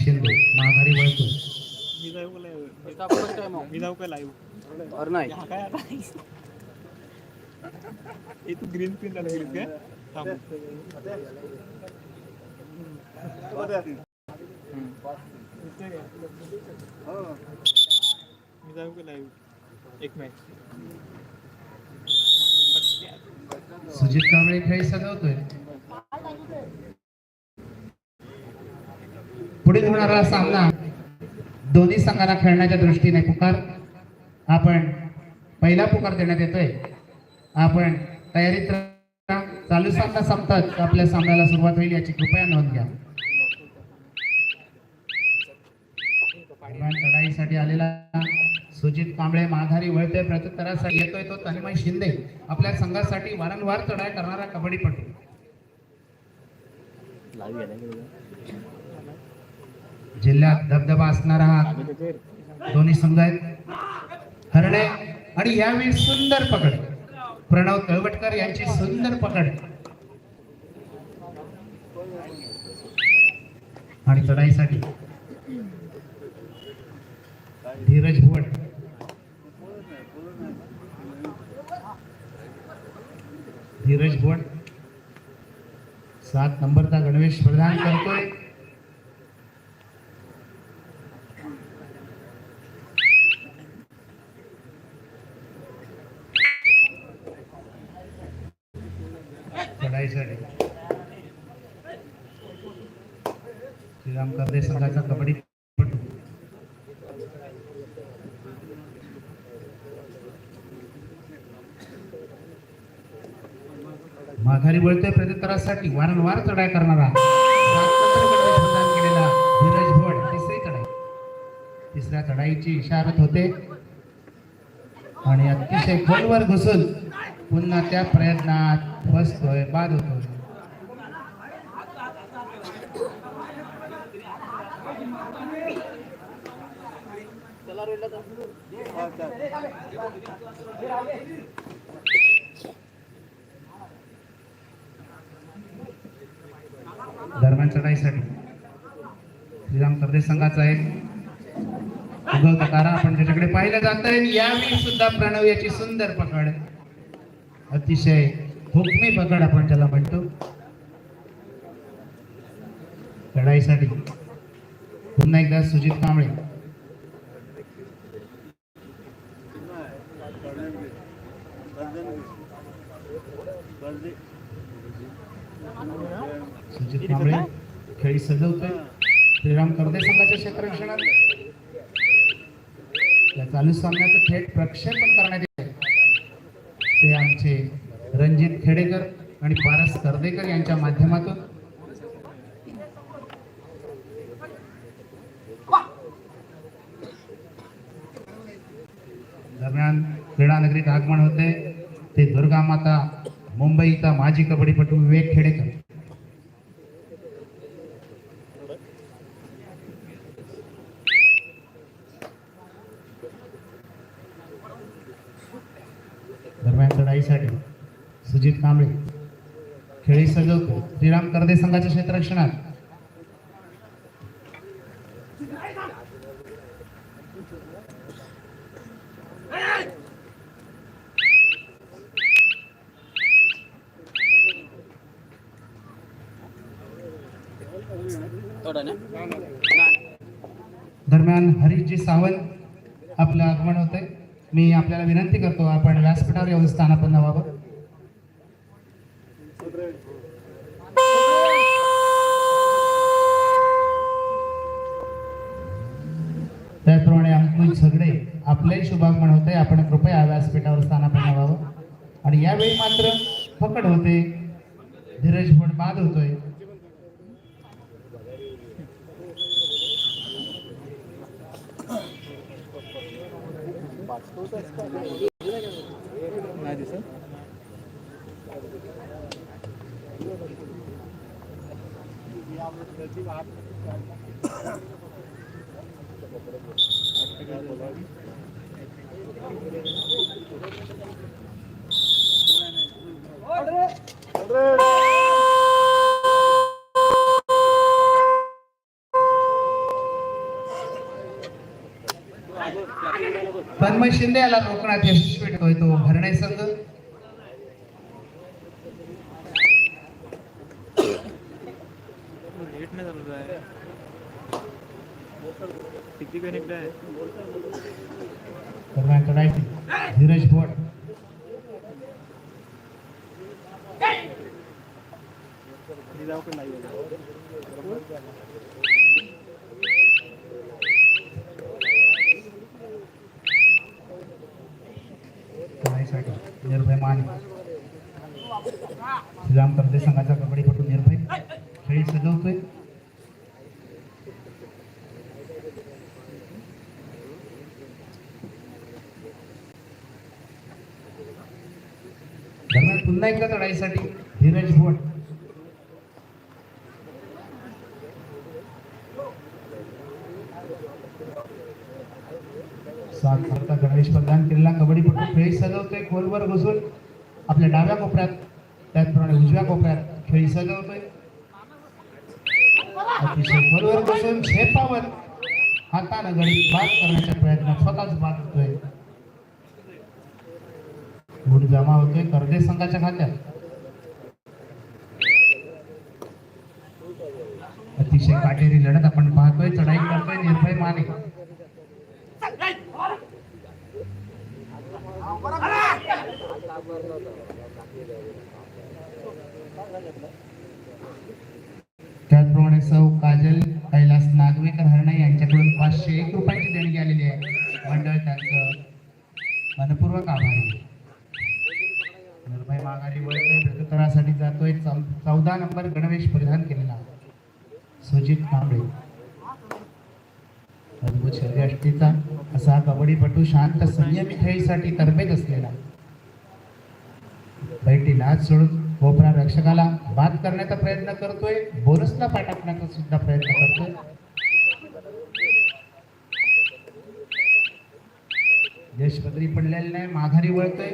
शिंदे माघारी वळतो. ग्रीन? मी जाऊ का लाईव्ह एक मॅच सुजित कांबळे खेळ सजवतोय पुढील होणारा सामना दोन्ही संघांना खेळण्याच्या दृष्टीने पुकार. आपण पहिला पुकार देण्यात येतोय. आपण तयारीत चालू सामना संपताच आपल्या सामन्याला सुरुवात होईल याची कृपया नोंद घ्या. चढाईसाठी आलेला सुजित कांबळे माघारी वळते प्रत्युत्तरासाठी येतोय तो तन्मय शिंदे. आपल्या संघासाठी वारंवार चढाई करणारा कबड्डीपटू. जिल्ह्यात धबधबा असणारा हा दोन्ही संघ आहेत. हरणे आणि यावेळी सुंदर पकड. प्रणव तळवटकर यांची सुंदर पकड. आणि चढाईसाठी धीरज भुवड धीरज भुवड सात नंबरचा गणवेश प्रदान करतोय चढाईसाठी श्रीराम संघाचा कबड्डी माघारी वळतोय प्रत्युत्तरासाठी. वारंवार चढाई करणारा. केलेला धीरज भट तिसरी चढाई. तिसऱ्या चढाईची इशारत होते. आणि अतिशय खोलवर घुसून पुन्हा त्या प्रयत्नात बसतोय बाद होतो दरम्यान चढाईसाठी श्रीराम कर्दे संघाचा एक उगव तारा आपण त्याच्याकडे पाहिलं जात आहे यावेळी सुद्धा प्रणव याची सुंदर पकड. अतिशय हुकमी पकड आपण त्याला म्हणतो. चढाईसाठी पुन्हा एकदा सुजित कांबळे सुजित कांबळे खेळी सजवतोय. श्रीराम कर्दे संघाच्या क्षेत्ररक्षणात या चालू सामन्याचं थेट प्रक्षेपण करण्यात येते ते आमचे रणजित खेडेकर आणि पारस कर्देकर यांच्या माध्यमातून. दरम्यान क्रीडा नगरीत आगमन होते ते दुर्गा माता मुंबईचा माजी कबड्डीपटू विवेक खेडेकर दरम्यान चढाईसाठी सुजित कांबळे खेळी सजवतो श्रीराम कर्दे संघाच्या क्षेत्ररक्षणात. दरम्यान हरीशजी सावंत आपलं आगमन होतंय. मी आपल्याला विनंती करतो आपण व्यासपीठावर येऊन स्थानापन्न व्हावं. आपलाही शुभाग म्हणवतोय आपण कृपया व्यासपीठावर स्थानापन्न व्हावं. आणि यावेळी मात्र फकड होते. धीरज भट बाद होतोय. तन्मय शिंदे याला कोकणात यशस्वी ठेवतो भरणे संघ. किती कनेक्ट आहे? दरम्यान चढायची धीरज भोड मी जाऊ का लाईव्ह चढाईसाठी निर्भय माने. श्रीराम कर्जे संघाचा कबड्डीपटू निर्भय. खेळी सजवतोय दरम्यान पुन्हा एकदा लढाईसाठी धीरज भट सात भारता गणेश प्रदान केलेला कबड्डीपटू खेळी सजवतोय खोलवर घुसून आपल्या डाव्या कोपऱ्यात. त्याचप्रमाणे उजव्या कोपऱ्यात खेळी सजवतोय. अतिशय खोलवर बसून शेतावर हातानं गणित बाद करण्याचा प्रयत्न स्वतःच बाद होतोय. गुण जमा होतोय कर्जे संघाच्या खात्यात. अतिशय काटेरी लढत आपण पाहतोय चढाई करतोय निर्भय माने. त्याचप्रमाणे सौ काजल कैलास नागवेकर हरणे यांच्याकडून पाचशे एक रुपयाची देणगी आलेली आहे. मंडळ त्यांचं मनपूर्वक आभारी आहे. माघारी वळतोय प्रत्युत्तरासाठी जातोय. चौदा नंबर गणवेश परिधान केलेला सुजित कांबळे अद्भुत शरीरयष्टीचा असा कबड्डीपटू शांत संयमी खेळीसाठी तरबेज असलेला. बैठी लाच सोडून कोपरा रक्षकाला बाद करण्याचा प्रयत्न करतोय. बोनसला पाठवण्याचा सुद्धा प्रयत्न करतोय. देशपदरी पडलेले नाही माघारी वळतोय.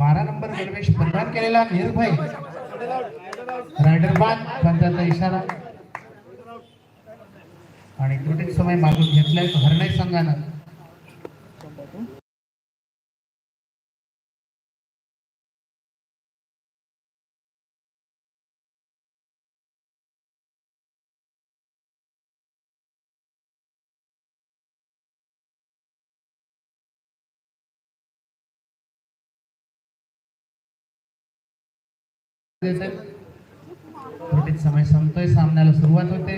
बारा नंबर गणवेश परिधान केलेला निर्भय रायडर बाद पंचाचा इशारा. आणि त्रुटीत समय मागून घेतलाय हरणय संघानं. देतोय. समय संपतोय सामन्याला सुरुवात होते.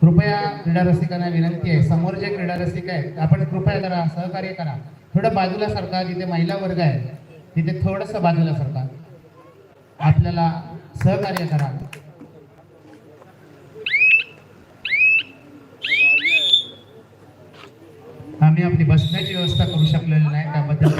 कृपया क्रीडा रसिकांना विनंती आहे. समोर जे क्रीडा रसिक आहेत आपण कृपया करा सहकार्य करा. थोडं बाजूला सरका जिथे महिला वर्ग आहे तिथे थोडस बाजूला सरका. आपल्याला सहकार्य करा. आम्ही आपली बसण्याची व्यवस्था करू शकलेली नाही त्याबद्दल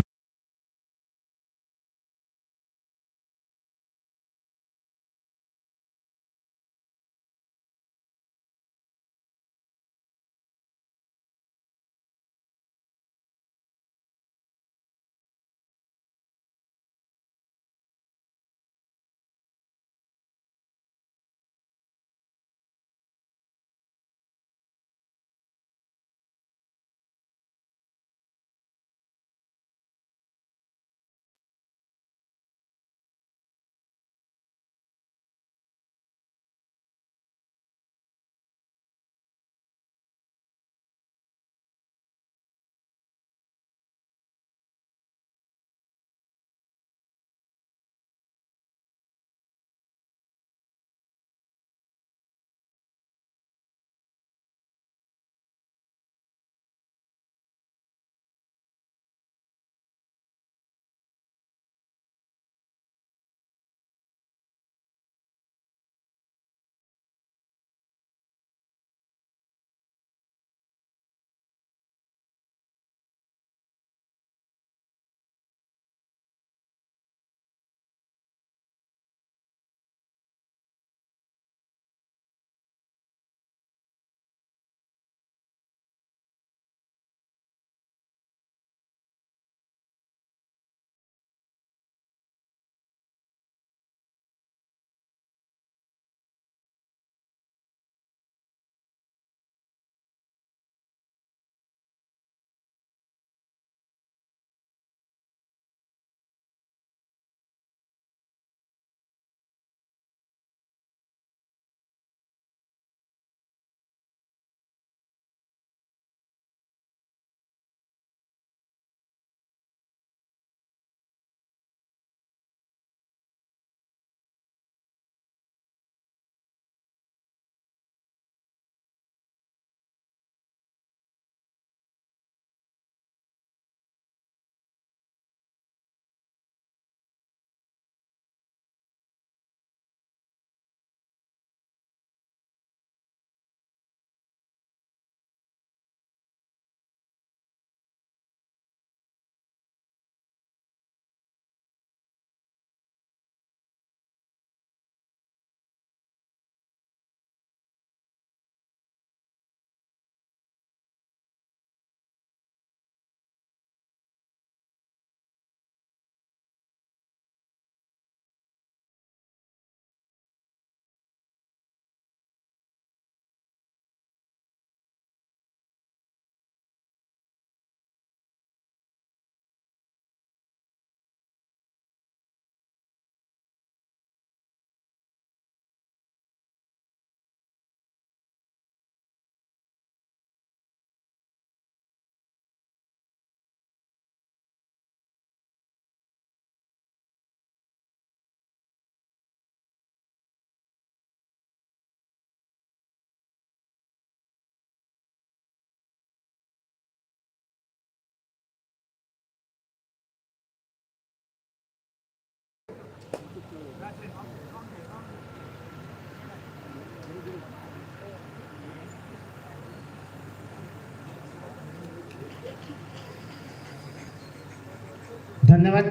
धन्यवाद.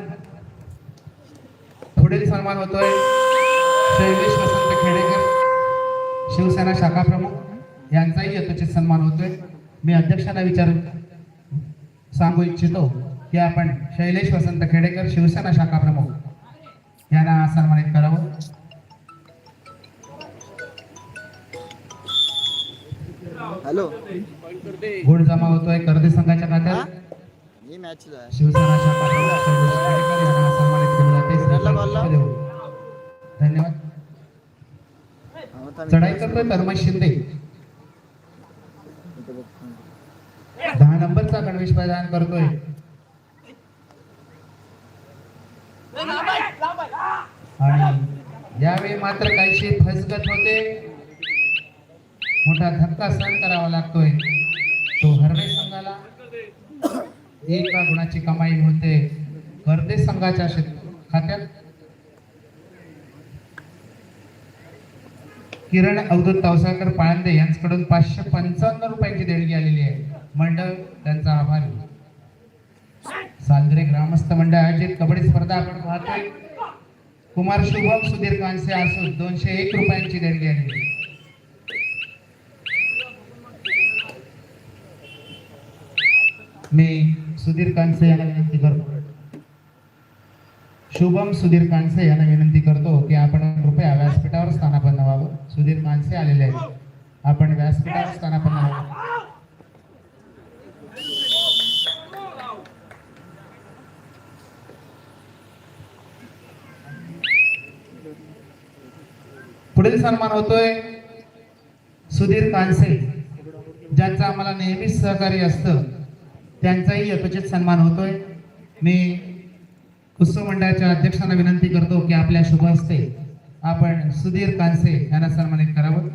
पुढील सन्मान होतोय शैलेश वसंत खेडेकर शिवसेना शाखा प्रमुख. यांचाही यथोचित सन्मान होतोय. मी अध्यक्षांना विचार सांगू इच्छितो की आपण शैलेश वसंत खेडेकर शिवसेना शाखा प्रमुख यांना सन्मानित करावं. हॅलो. गुण जमा होतोय. कर्दी संघाच्या खात्यात ही मॅच. धन्यवाद. शिंदे. दहा नंबरचा गणवेश प्रदान करतोय. आणि यावेळी मात्र काहीशी फसगत होते. मोठा धक्का सहन करावा लागतोय. तो हरणे संघाला. एका गुणाची कमाई होते. गर्दे संघाच्या खात्यात? किरण अवधूत तावसाळकर पाळंदे यांच्याकडून पाचशे पंचावन्न रुपयांची देणगी आलेली आहे. मंडळ त्यांचा आभारी साजरे ग्रामस्थ मंडळ आयोजित कबड्डी स्पर्धा आपण पाहतोय. कुमार शुभम सुधीर कांसे असून दोनशे एक रुपयांची देणगी आलेली आहे. मी सुधीर कांसे यांना विनंती करतो शुभम सुधीर कांसे यांना विनंती करतो की आपण कृपया व्यासपीठावर स्थानापन्न व्हावं सुधीर कांसे आलेले आहेत आपण व्यासपीठावर स्थानापन्न व्हावं पुढील सन्मान होतोय सुधीर कांसे ज्यांचं आम्हाला नेहमीच सहकार्य असतं त्यांचाही यथोचित सन्मान होतोय. मी उत्सव मंडळाच्या अध्यक्षांना विनंती करतो की आपल्या शुभ हस्ते आपण सुधीर कांसे यांना सन्मानित करावं.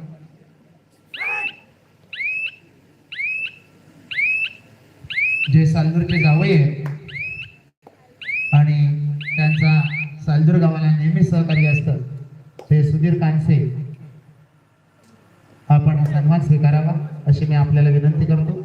जे सालदूरचे जावई आहेत आणि त्यांचा सालदूर गावाला नेहमी सहकार्य असतं ते सुधीर कांसे आपण सन्मान स्वीकारावा अशी मी आपल्याला विनंती करतो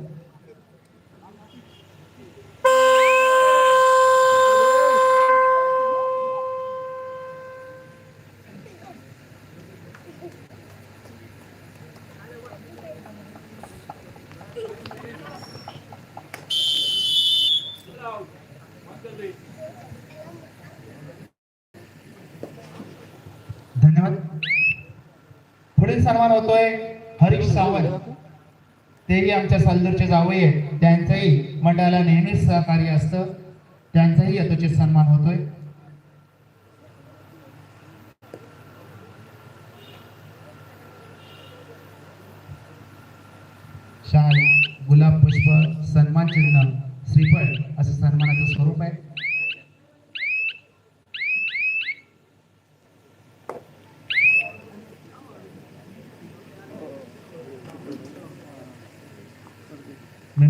धन्यवाद पुढील सन्मान होतोय हरीश सावंत. तेही आमच्या सालदूरचे जावई आहेत. त्यांचंही मंडळाला नेहमीच सहकार्य असतं. त्यांचाही यथोचित सन्मान होतोय. शाल गुलाब पुष्प सन्मान चिन्ह श्रीफळ असं सन्मानाचं स्वरूप आहे.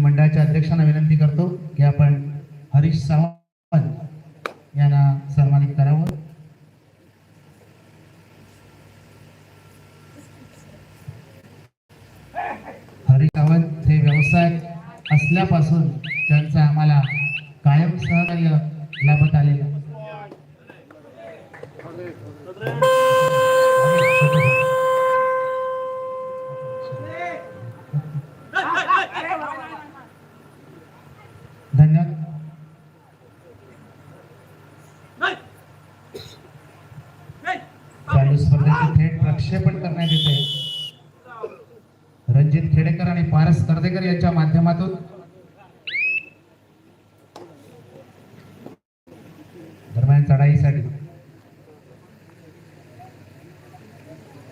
मंडळाच्या अध्यक्षांना विनंती करतो की आपण हरीश सावंत यांना सन्मानित करावं. हरीश सावंत हे व्यवसाय असल्यापासून त्यांचं आम्हाला कायम सहकार्य लाभत आलेलं धन्यवाद चालू स्पर्धेचे थेट प्रक्षेपण करण्यात येते रणजित खेडेकर आणि पारस कर्देकर यांच्या माध्यमातून दरम्यान चढाईसाठी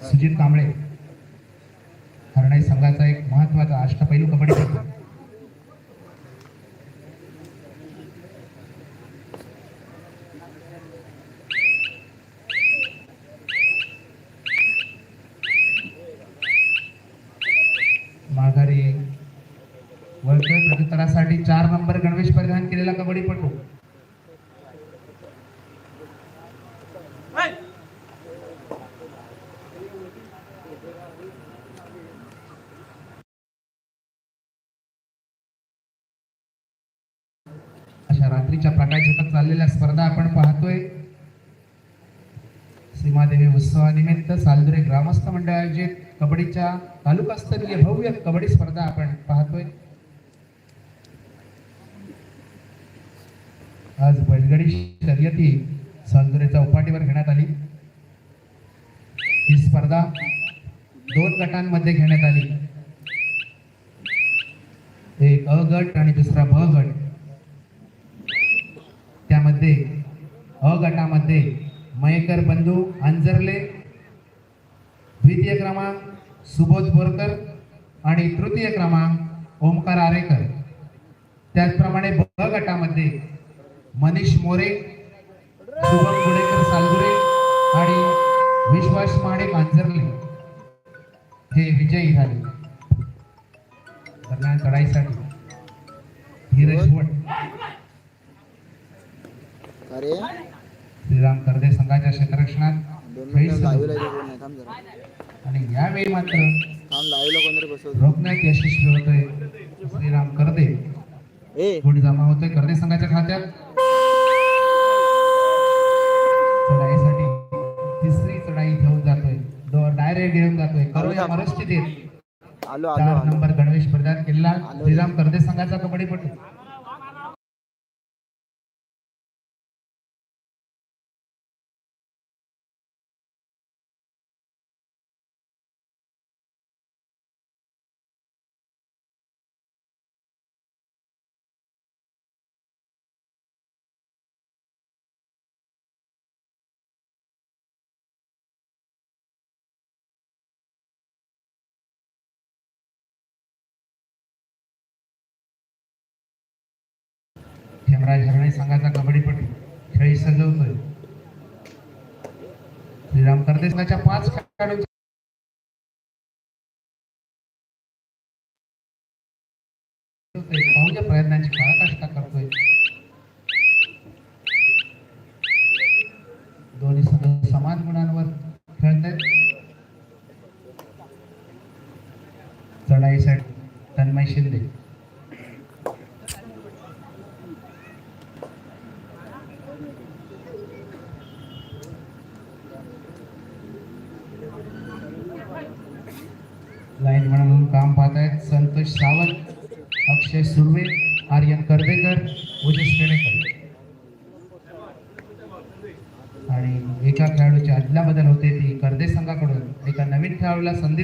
सुजित कांबळे हरणाई संघाचा एक महत्त्वाचा अष्टपैलू कबड्डी खेळतो माघारी वळतोय प्रत्युत्तरासाठी चार नंबर गणवेश परिधान केलेला कबड्डीपटू रात्रीच्या चाललेल्या स्पर्धा आपण पाहतोय. सीमादेवी उत्सवानिमित्त सालदुरे ग्रामस्थ मंडळ आयोजित कबड्डीच्या तालुकास्तरीय भव्य कबड्डी स्पर्धा आपण पाहतोय. आज बैलगडी शर्यती सालदुरेच्या उपाटीवर घेण्यात आली. ही स्पर्धा दोन गटांमध्ये घेण्यात आली. एक अ गट आणि दुसरा भ गट. अ गटामध्ये मयेकर बंधू अंजरले द्वितीय क्रमांक सुबोध बोरकर आणि तृतीय क्रमांक ओमकार आरेकर. त्याचप्रमाणे ब गटामध्ये मनीष मोरे शुभम गुडेकर सालगुरे आणि विश्वास माणिक अंजरले. हे विजयी झाले. दरम्यान चढाईसाठी धीरज भट अरे. श्रीराम करदे संघाच्या क्षेत्ररक्षणात आणि यावेळी मात्र रोखण्यात यशस्वी होतोय श्रीराम करदे गुण जमा होतोय करदे संघाच्या खात्यात. चढाईसाठी तिसरी चढाई घेऊन जातोय. डायरेक्ट घेऊन जातोय. करो या परिस्थितीत. आलो आलो चार नंबर गणवेश प्रदान केला श्रीराम करदे संघाचा कबड्डीपटू. हेमराज हरणे संघाचा कबड्डीपटू खेळी सजवतोय. श्रीराम करदे संघाच्या पाच खेळाडू प्रयत्नांची पराकाष्ठा करतोय. दोन्ही संघ समान गुणांवर आणि